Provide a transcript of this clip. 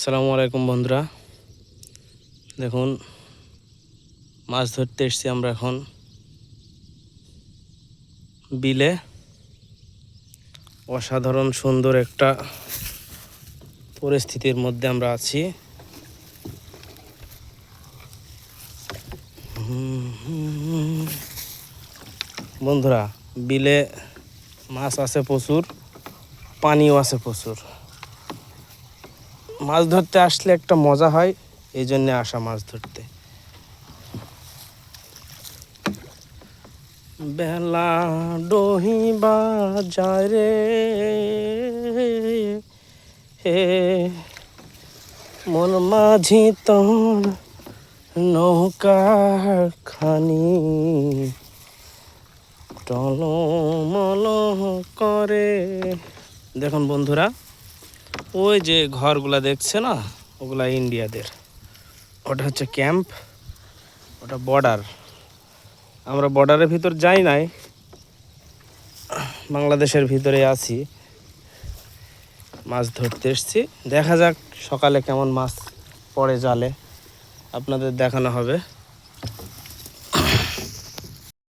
আসসালামু আলাইকুম বন্ধুরা। দেখুন, মাছ ধরতে এসছি আমরা এখন। বিলে অসাধারণ সুন্দর একটা পরিস্থিতির মধ্যে আমরা আছি। বন্ধুরা, বিলে মাছ আছে প্রচুর, পানিও আছে প্রচুর। মাছ ধরতে আসলে একটা মজা হয়, এই জন্যে আসা মাছ ধরতে। বেলা ডহিবা যায় রে, হে, মন মাঝি তোর নৌকা খানি। টলমল করে। দেখুন বন্ধুরা ওই যে ঘরগুলা দেখছে না? ওগুলা ইন্ডিয়াদের। ওটা হচ্ছে ক্যাম্প, ওটা বর্ডার। আমরা বর্ডারের ভিতর যাই নাই। বাংলাদেশের ভিতরে আছি। মাছ ধরতে এসছি। দেখা যাক সকালে কেমন মাছ পড়ে জালে। আপনাদের দেখানো হবে।